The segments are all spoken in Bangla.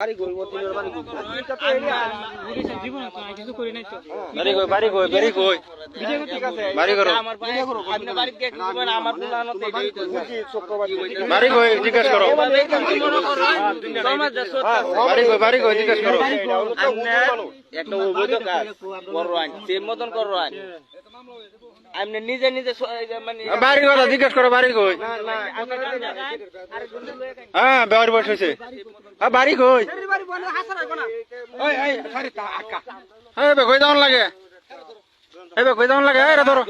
বাড়ি কই ও বাড়ি কই এটা তো কিছু করি নাই তো বাড়ি কই বাড়ি কই বাড়ি কই ভিডিও ঠিক আছে বাড়ি করো আমার ভিডিও আপনি বাড়ি কে করবেন আমার পুলানো তো এটাই তো বাড়ি কই জিজ্ঞেস করো মনে করো সমাজ বাড়ি কই বাড়ি কই জিজ্ঞেস করো একটা অবৈধ কাজ করো আইন মতন করো আপনি নিজে নিজে মানে বাড়ি কথা জিজ্ঞেস করো বাড়ি কই হ্যাঁ বাড়ি বসে হয়েছে হ্যাঁ বাড়ি কই? হ্যাঁ বে কই যাওন লাগে? এই বে কই যাওন লাগে? এই রে ধরো।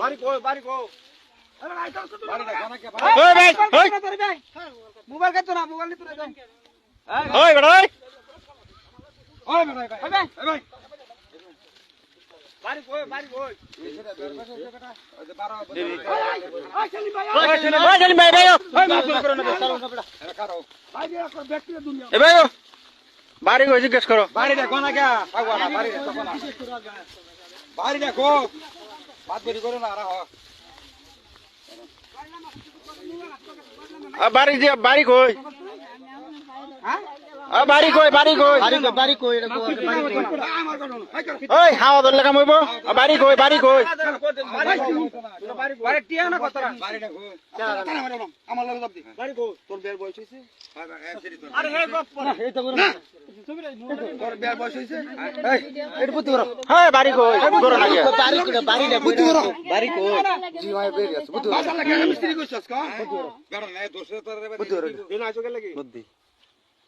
বাড়ি কই বাড়ি কই মোবাইল কাটো না মোবাইল নিতে ওই বেটা ওই। ওই ভাই ভাই। কই জিজ্ঞেস করো। বাড়ি দেখো না কে? বাড়ি দেখো বাড়ি বাদ বেরি করো না আর বাড়ি যে বাড়ি কই? আ, বাড়ি কই বাড়ি কই? বাড়ি কই ওই হাওয়া ধরলে কাম হইব? বাড়ি বাড়ি বাড়ি। বাড়ি বুদ্ধি।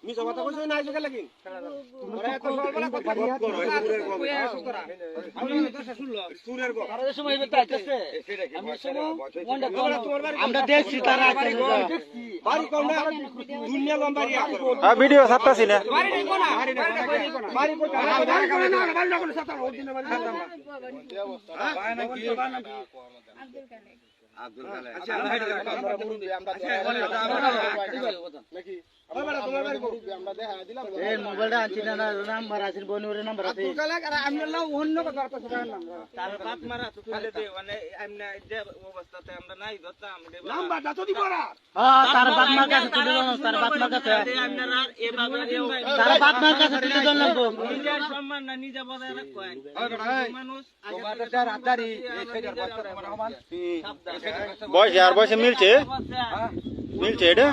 মিছা কথা কইছ না আইছো লাগি তোরা এত বড় কথা করো সুরের গো আমি দোষে শুনলো সুরের গো আরে সময় হইবে আইতেছে আমরা দেখছি তারা আছে বাড়ি কোন না দুনিয়া লম্বারি আ, ভিডিও ছাড়তাছি না। বাড়ি দেখো না। বাড়ি দেখো বাড়ি কই বাড়ি কোন না বাড়ি না কোন সাতা ওই দিন বাড়ি সাতা বাড়ি না কি আব্দুল কালে আচ্ছা আমরা মুরুবি আমরা নাকি বাড়ি আমরা দেখা দিলাম এই মোবাইলটা আনছি না না নাম্বার আছে বনুরে নাম্বার আছে। আব্দুল কালে আর আমি না। অন্য কথা কথা শোনার নাম তার বাপ মারা তো তুলে দে মানে হ্যাঁ। বয়সে আর বয়সে মিলছে? মিলছে এটা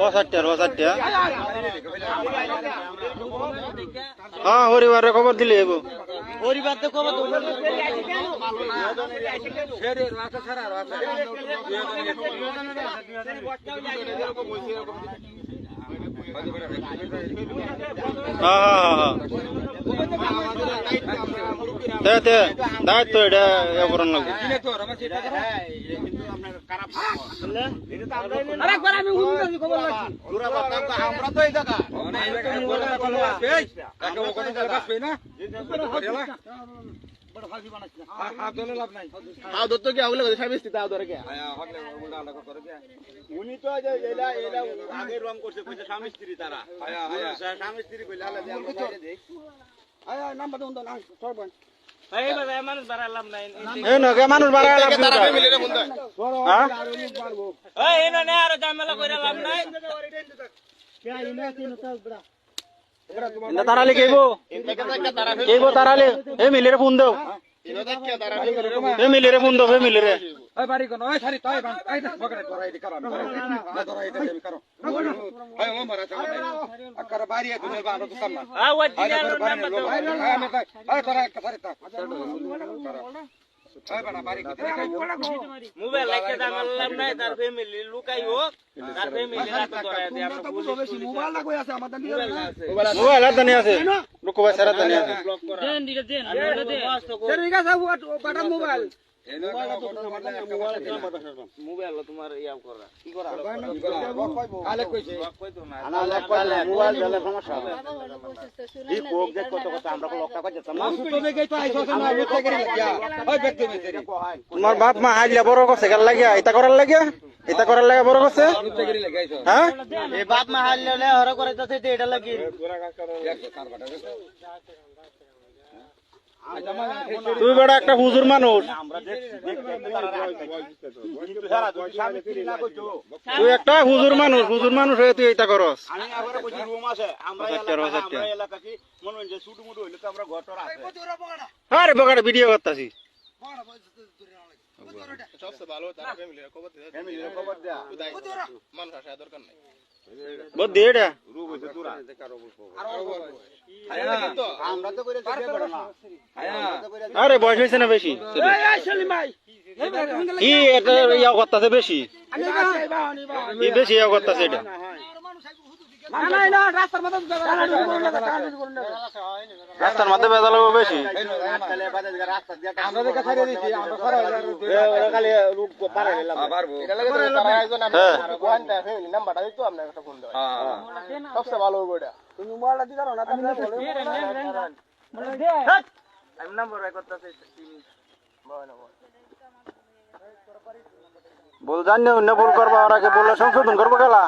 পঁচাত্তর পঁচাত্তর হ্যাঁ হরিবারে খবর দিলে এবো পরিবার তো কবে হ্যাঁ হ্যাঁ হ্যাঁ দায়িত্ব এটা এ করন লাগবে উনি তো আগে রং করছে স্বামী স্ত্রী তারা স্বামী স্ত্রী নাম্বার নাই। মানুষ বাড়া লাগবে হ্যাঁ এই এনো নে আর ঝামেলা কইরা লাভ নাই। এ মিলের ফোন দাও। এ মিলিরে ফোন দাও এ মিলিরে ওই বাড়ি কোন ওই সারি তাই বান আই দে বগরে ধরাই দি কারণ না ধরাই দে আমি কারণ ওই ও মারা চাও আকার বাড়ি এ দুনের বাড়ি তো কামনা আ দে বাড়ি নাম্বার দাও। আই তোরা একটা সারি তা মোবাইল লাইকে ঝামেলা নাই তার ফ্যামিলি লুকাই হোক তার ফ্যামিলি রাত ধরে দে আমরা পুলিশ মোবাইল না কই আছে? আমাদের নিয়ে মোবাইল হাতে নিয়ে আছে। লোক ভাই সারা নিয়ে আছে। দেন দিটা দেন আমরা দেন। ঠিক আছে বাটা মোবাইল। মোবাইল তোমার ইয়া করা। কি করা? কালে কইছে। কই তো মোবাইল দিলে সমস্যা এই কোক দেখ কত কত আমরা লক্ষ্য করে যেতাম না? তুমি গই তো আইছো না বেতে গরি লাগিয়া ওই ব্যক্তি মেতেরি তোমার বাপ মা হাইলে বড় করছে গাল লাগিয়া এটা করার লাগিয়া? এটা করার লাগিয়া বড় করছে? হ্যাঁ? বাপ মা হারলে হরে করে তো এটা লাগি তুই বেটা একটা হুজুর মানুষ। তুই একটা হুজুর মানুষ হুজুর মানুষ হয়ে তুই এটা করস। আরে বগাড়ে ভিডিও করতাছি। ফ্যামিলির খবর দেয়া। বহুত দিয়ে। এটা রূপ আরে বয়স হয়েছে না বেশি? কি এটা ইয়া করতেছে বেশি। বেশি ইয়া করতেছে এটা। রাস্তার মধ্যে বেশি। থেকে রাস্তা দিয়ে আমরা দেখে ছাড়িয়ে দিছি আমরা সরা হইলা খালি লোক পারে গেলাম পারব। এটা লাগে তো তারা একজন হ্যাঁ কোয়ান্টা ফ্যামিলি নাম্বারটা দিতো আপনার একটা ফোন দাও সবচেয়ে ভালো হবে এটা বল জানি অন্য ভুল করবা ওর আগে বললে সংশোধন করব গেলা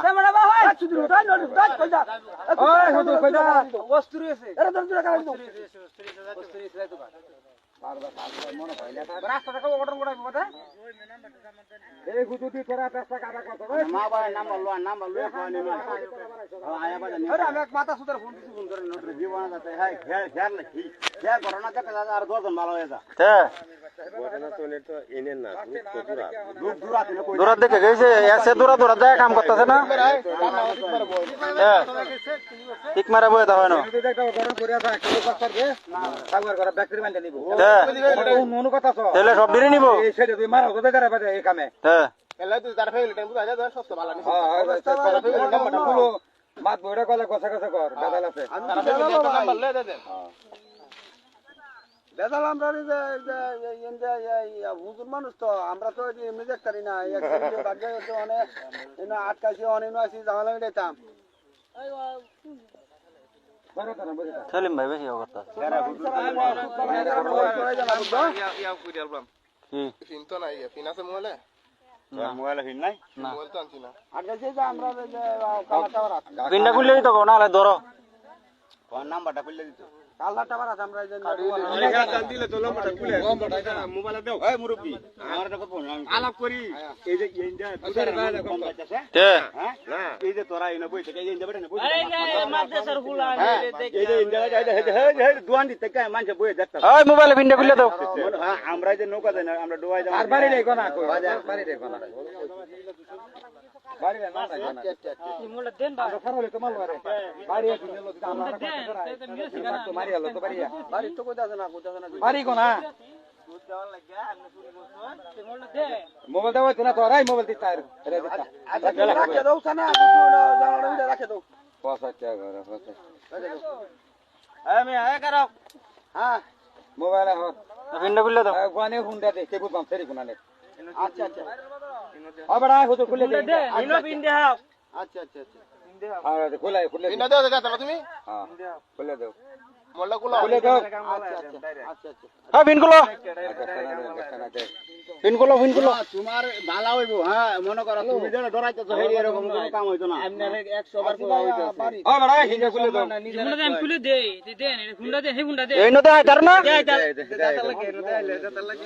মা বাবার নাম্বার লো নাম্বার লো কোন নি আয়া বাজা নি আমি এক মাথা সুতার ফোন ফোন করে নোট জীবন যাতে হ্যাঁ ঘের দেখে হয়ে হ্যাঁ গেছে এসে দূরা দূরা যায় কাম করতেছে না? হ্যাঁ ঠিক মারা বয়ে হয় না। হ্যাঁ তাহলে সব দিনই নিব। হ্যাঁ। বুঝা যায় সবচেয়ে মাত বইটা কলে কথা কথা কর বেদাল আছে তার ফ্যামিলি একটা নাম্বার লে দে দেন বেদাল আমরা হুজুর মানুষ তো আমরা তো এমনি দেখতারি না। অনেক এনে আটকাইছি অনেক আছি ঝামেলা মিটাইতাম সেলিম ভাই বেশি ইয়া করতেছে কি? মোবাইল? হিন নাই? না। আটকাইছি যে আমরা এই যে কালার টাওয়ার আছে। তো হলে ধরো। নাম্বারটা কইলে দিত। মোবাইল কম যাচ্ছে তে হ্যাঁ? হ্যাঁ। এই যে ইন্ডিয়া এই যে হে হে দুয়ান দিতে কাই মানুষ বই দেখতা ওই মোবাইলে পিনটা খুলে দাও। হ্যাঁ আমরা যে নৌকা দেন আমরা ডুবাই যাই আর বাড়ি রে কোনা বাড়ি রে কোনা বাড়ি না না কোনা মোলা দেন বাবা আমরা সারা হলে তোমার বাড়ি বাড়ি আছে নিলো তো আমরা দেন তো মিলে শিখানা তো মারি হলো তো বাড়ি বাড়ি তো কইতাছ না বাড়ি মোবাইল তো না তো রাই মোবাইল দিতা রে রাখে দাও সানা জানা রাখে দাও। পয়সা কে করে পয়সা আমি আয় করো। হ্যাঁ। মোবাইল হো। পিনটা খুলে দাও। গানে হুন্ডা দে কেবল পাম ফেরি কোনা নে আচ্ছা আচ্ছা। ও বড়া হুজুর খুলে দে দে ইনো পিন দে হাও আচ্ছা আচ্ছা আচ্ছা আর খুলে খুলে ইন্ডিয়া দাও দাও তুমি হ্যাঁ খুলে দাও মোল্লা কুলা খুলে দাও আচ্ছা আচ্ছা আচ্ছা আচ্ছা হ্যাঁ পিন খুলো আচ্ছা দে পিন খুলো তোমার ভালো হইব হ্যাঁ মনে করো তুমি যেন ডরাইতেছো হেরি এরকম কোনো কাম হইতো না আপনারে 100 বার কোয়া হইতাছে ও হিজা খুলে দাও ফুলা দেন খুলে দে দে দেন ফুলা দে হে ফুলা দে এই নতে আইতার না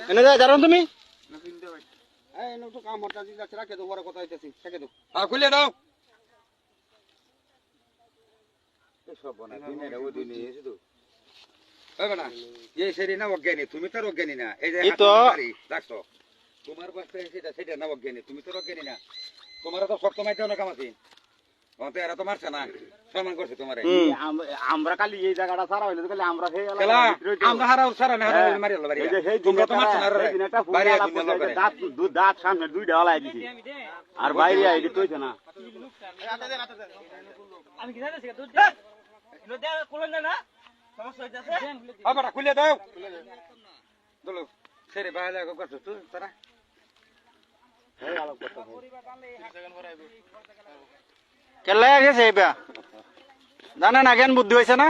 এনে যায় জানো তুমি এই নো কাম হটা দিছ রাখে দাও বড় কথা হইতাছি রাখে দাও হ্যাঁ খুলে দাও। সব বনা দিনে রে ওদিনে এসে তো। না এই সেরি না অজ্ঞানী তুমি তো অজ্ঞানী না। এই যে তোমার বাস্তে সেটা সেটা না অজ্ঞানী তুমি তো অজ্ঞানী না। তোমার তো শক্ত মাইতে না কাম অন্ত এরা তো মারছে না। সম্মান করছে তোমারে। আমরা খালি এই জায়গাটা সারা হইলে তো খালি আমরা সেই আমরা হারাও সারা না হারাও মারি হলো বাড়ি তোমরা তো দিনটা- না রে দাঁত দাঁত সামনে দিছি। আর বাইরে আইডি তৈছে না। আমি কি জানিস দুধ দে ইনো দে কুলন দে না। সমস্যা হইতাছে। দেন খুলে দে আবার খুলে দাও। দলো সেরে বাইরে করছ তুই তারা। কেলা গেছে এইবা জানে না জ্ঞান বুদ্ধি হয়েছে না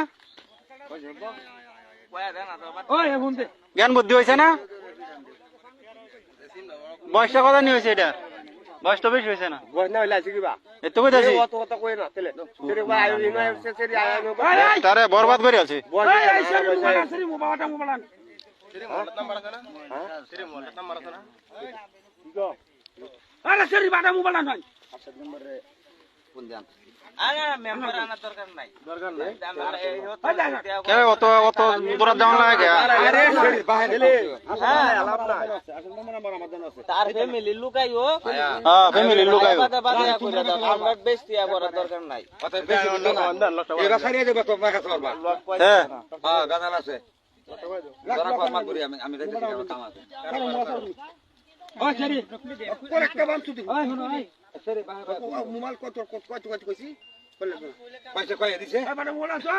জ্ঞান বুদ্ধি হয়েছে না বয়সটা কথা নিয়ে হয়েছে এটা বয়স তো বেশি হয়েছে না বস না হইলা শিখিবা এত কইতাছি অত কথা কই না তেলে সেরে ভাই আইও ইনো এসে সেরে আইও তারে বরবাদ করে আছে সেরি মোবাইলটা মোবাইল মোবাইল কে? তার ফ্যামিলি লুকাইও হ্যাঁ ফ্যামিলির লোক আইব বাদা বাদা করে দাও আমরা বেশি করার দরকার নাই হ্যাঁ হ্যাঁ গাদাল আছে আমি আমি মোবাইল কত কত কত কইছি? পয়সা কয় দিছে? মানে মোবাইল আছে?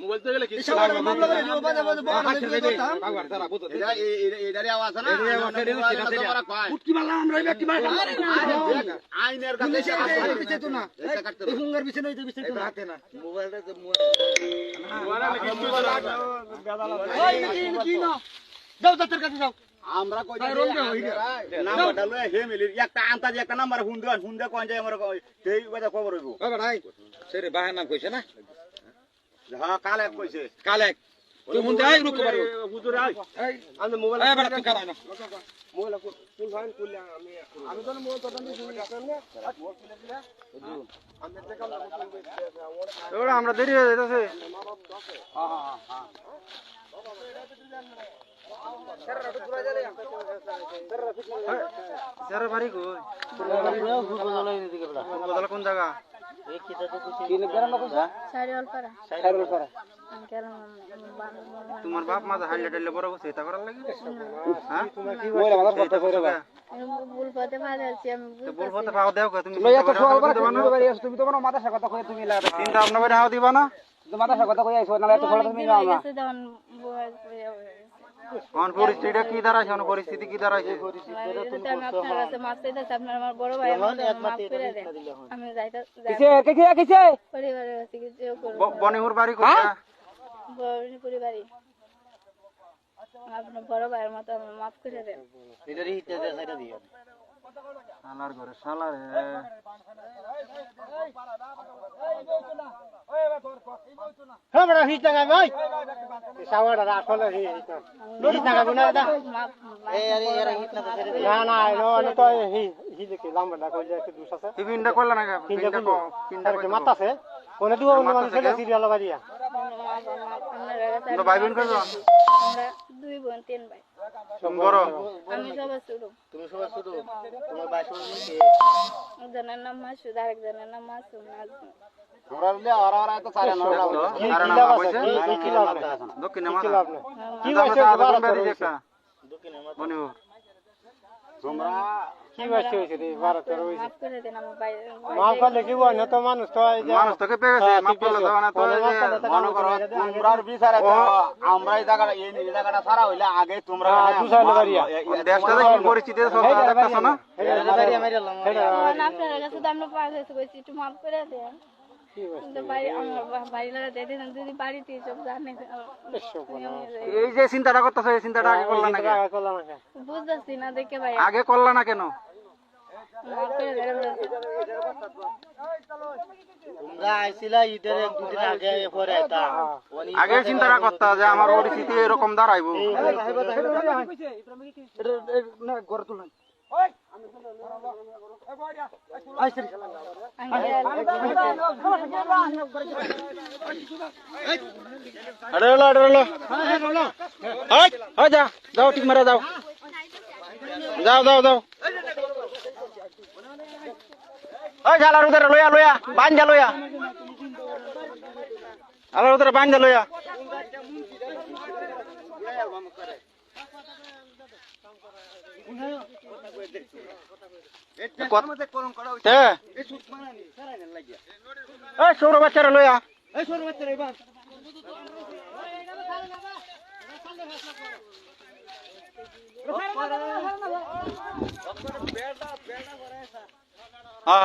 মোবাইল তো গেলে কি? আইনের কাছে পিছে তো না। এই হুঙ্গার পিছে নই তো পিছে তো হাতে না। মোবাইলটা তো আমরা কই নাম্বারটা লয়ে হে মিলি একটা আন্তাজি একটা নাম্বার ফোন দেন ফোন দে কোন যায় আমার সেই কথা খবর হইব? ও ভাই সেরে বাহার নাম কইছে না? হ্যাঁ কাল কইছে। কালে তুই মুন্ডে আই রুকো পারো হুজুর আই এই আমি মোবাইল এই বড় তুই কারাই না মোবাইল ফুল ফাইন করলে আমি আমি তো মোবাইল তো আমি শুনি না? এবারে আমরা দেরি হয়ে যাইতেছে। স্যার বাড়ি কই? বদল কোন জায়গা? সারিওয়ালপাড়া সাইরুলপাড়া আমি কেন বান্ধব তোমার বাপ মা হাইলে টাইলে বড় বসে এটা করার লাগে? হ্যাঁ? ভুল পথে আমি পাও দেও কে তুমি চিন্তা করে হাও দিবা না? তুমি তো কোনো মাথা কথা কই তুমি লাগা চিন্তা ভাবনা করে হাও দিবা না? তুমি মাথা কথা কই আইছো না এত ফলা তুমি হয়ে গেছে তখন বয়স হয়ে গেছে। কোন পরিস্থিতিটা কি দাঁড়াইছে কোন পরিস্থিতি কি দাঁড়াইছে? আমি আপনার কাছে মাপ চাইতেছি আপনার আমার বড় ভাই মাফ করে দেন আমি যাইতে পরিবারের কাছে কিছু বনিহুর বাড়ি কোথায়? বড় পরিবারই আপনার বড় ভাইয়ের মতো আমার মাফ করে দেন। শালার ঘরে শালার করলা না কে? তিনটা ক- তিনটা কইতে কও। আপনার কাছে তোমরা ভাই বোন কয়জন? আমরা দুই বোন তিন ভাই। বড়? আমি সবার ছোট। তুমি সবাই শুধু তোমার ভাই সবাই মিলে একজনের নাম মাসুদ আরেকজনের নাম মাসুম নাজমুল আমরা মাফ করে দেন আমার ভাই মানুষ তোকে পেয়ে গেছে মাপ করলে দাও না তো এই যে মনে করো তোমরার বিচারে তো আমরা এই জায়গাটা এই এই জায়গাটা সারা হইলে আগে তোমরা দেশটা যে কি পরিস্থিতি চলছে দেখতেছো না? আপনার কাছে তো আমরা পাওয়া গেছে একটু মাফ করে দেন। কিন্তু বাড়ি আমার বা- বাড়ি লাগা দেখেন যদি বাড়িতে সব জানে এই যে চিন্তাটা করতেছো এই চিন্তাটা আগে করলা না বুঝতেছি না দেখে ভাই আগে করলা না কেন আগে চিন্তাটা করতা যে আমার পরিস্থিতি এরকম দাঁড়াইবো হাই যা যাও ঠিক মারা যাও যাও যাও যাও ওই শালার উধারে লইয়া লইয়া যা লইয়া আলার উধারে বান যা লইয়া বাচ্চারা এই সৌর বাচ্চারা লইয়া হ্যাঁ।